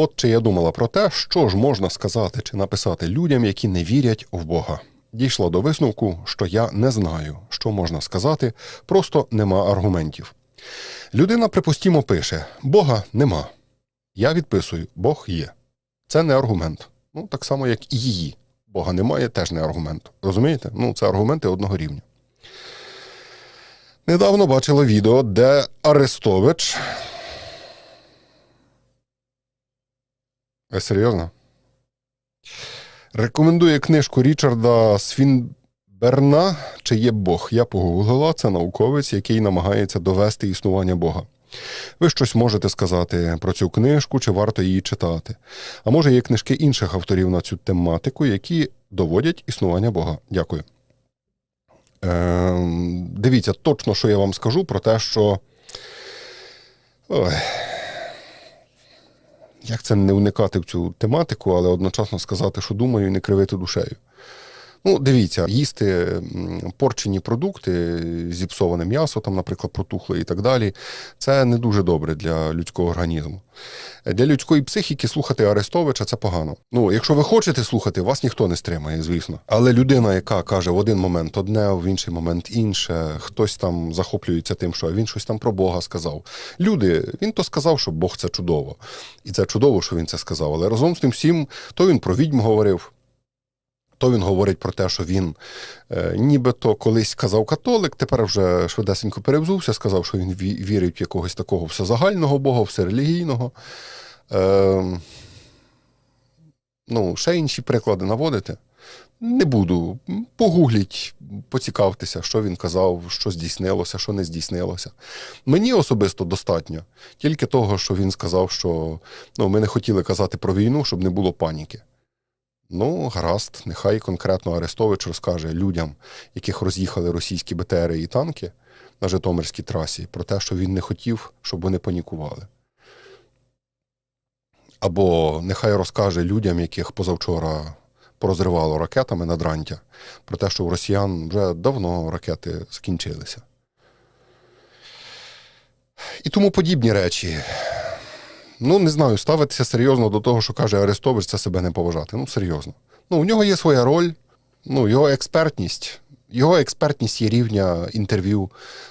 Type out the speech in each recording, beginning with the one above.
От чи я думала про те, що ж можна сказати чи написати людям, які не вірять в Бога. Дійшла до висновку, що я не знаю, що можна сказати, просто нема аргументів. Людина, припустімо, пише: Бога нема. Я відписую, Бог є. Це не аргумент. Ну, так само, як і її. Бога немає, теж не аргумент. Розумієте? Ну, це аргументи одного рівня. Недавно бачила відео, де Арестович. Ви серйозно? Рекомендує книжку Річарда Свінберна Чи є Бог? Я погуглила. Це науковець, який намагається довести існування Бога. Ви щось можете сказати про цю книжку, чи варто її читати? А може є книжки інших авторів на цю тематику, які доводять існування Бога? Дякую. Е, дивіться, точно, що я вам скажу про те, що. Ой. Як це не уникати в цю тематику, але одночасно сказати, що думаю, і не кривити душею. Ну, дивіться, їсти порчені продукти, зіпсоване м'ясо, там, наприклад, протухле і так далі, це не дуже добре для людського організму. Для людської психіки слухати Арестовича це погано. Ну, якщо ви хочете слухати, вас ніхто не стримає, звісно. Але людина, яка каже в один момент одне, в інший момент інше, хтось там захоплюється тим, що він щось там про Бога сказав. Люди, він то сказав, що Бог це чудово. І це чудово, що він це сказав. Але разом з тим всім, то він про відьм говорив. То він говорить про те, що він е, нібито колись казав католик, тепер вже швидесенько перевзувся, сказав, що він вірить в якогось такого всезагального Бога, всерелігійного. Е, ну, ще інші приклади наводити. Не буду. Погугліть, поцікавтеся, що він казав, що здійснилося, що не здійснилося. Мені особисто достатньо тільки того, що він сказав, що ну, ми не хотіли казати про війну, щоб не було паніки. Ну, гаразд, нехай конкретно Арестович розкаже людям, яких роз'їхали російські БТРи і танки на Житомирській трасі, про те, що він не хотів, щоб вони панікували. Або нехай розкаже людям, яких позавчора порозривало ракетами на Дрантя, про те, що у росіян вже давно ракети скінчилися. І тому подібні речі. Ну, не знаю, ставитися серйозно до того, що каже Арестович, це себе не поважати. Ну, серйозно. Ну, у нього є своя роль, ну, його експертність. Його експертність є рівня інтерв'ю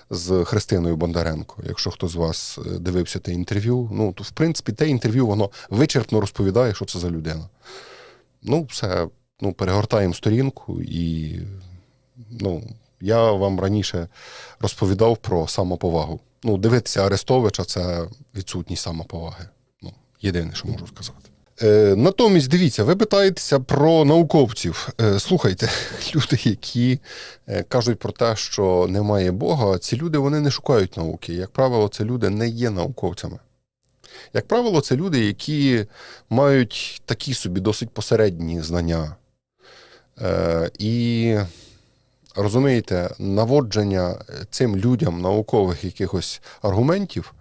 з Христиною Бондаренко. Якщо хто з вас е, дивився те інтерв'ю, ну то в принципі те інтерв'ю воно вичерпно розповідає, що це за людина. Ну, все, ну, перегортаємо сторінку, і ну, я вам раніше розповідав про самоповагу. Ну, дивитися Арестовича це відсутність самоповаги. Єдине, що можу сказати. Е, натомість, дивіться, ви питаєтеся про науковців. Е, слухайте, люди, які е, кажуть про те, що немає Бога, ці люди вони не шукають науки. Як правило, це люди не є науковцями. Як правило, це люди, які мають такі собі досить посередні знання. Е, і розумієте, наводження цим людям наукових якихось аргументів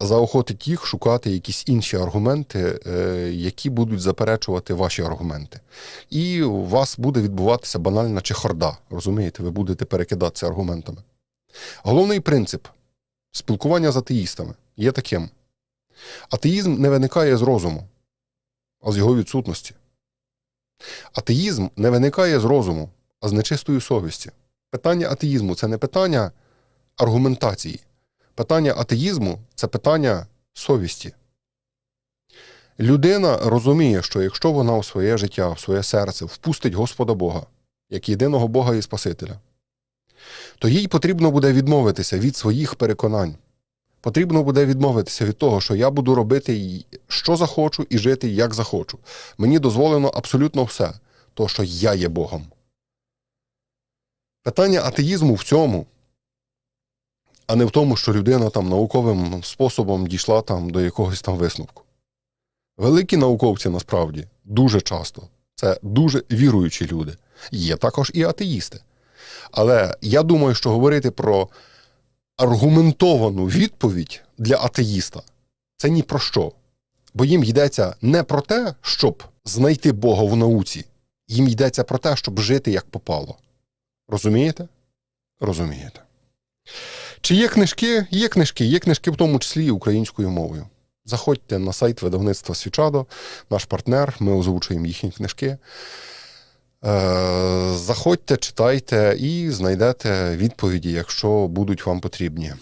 заохотить їх шукати якісь інші аргументи, е, які будуть заперечувати ваші аргументи. І у вас буде відбуватися банальна чехарда. Розумієте, ви будете перекидатися аргументами. Головний принцип спілкування з атеїстами є таким: атеїзм не виникає з розуму, а з його відсутності. Атеїзм не виникає з розуму, а з нечистої совісті. Питання атеїзму це не питання аргументації. Питання атеїзму це питання совісті. Людина розуміє, що якщо вона у своє життя, в своє серце впустить Господа Бога, як єдиного Бога і Спасителя, то їй потрібно буде відмовитися від своїх переконань. Потрібно буде відмовитися від того, що я буду робити, що захочу, і жити, як захочу. Мені дозволено абсолютно все, то що я є Богом. Питання атеїзму в цьому, а не в тому, що людина там науковим способом дійшла там до якогось там висновку. Великі науковці насправді дуже часто це дуже віруючі люди. Є також і атеїсти. Але я думаю, що говорити про аргументовану відповідь для атеїста це ні про що. Бо їм йдеться не про те, щоб знайти Бога в науці, їм йдеться про те, щоб жити як попало. Розумієте? Розумієте. Чи є книжки? Є книжки, є книжки в тому числі і українською мовою. Заходьте на сайт видавництва Свічадо, наш партнер, ми озвучуємо їхні книжки. Е, Заходьте, читайте і знайдете відповіді, якщо будуть вам потрібні.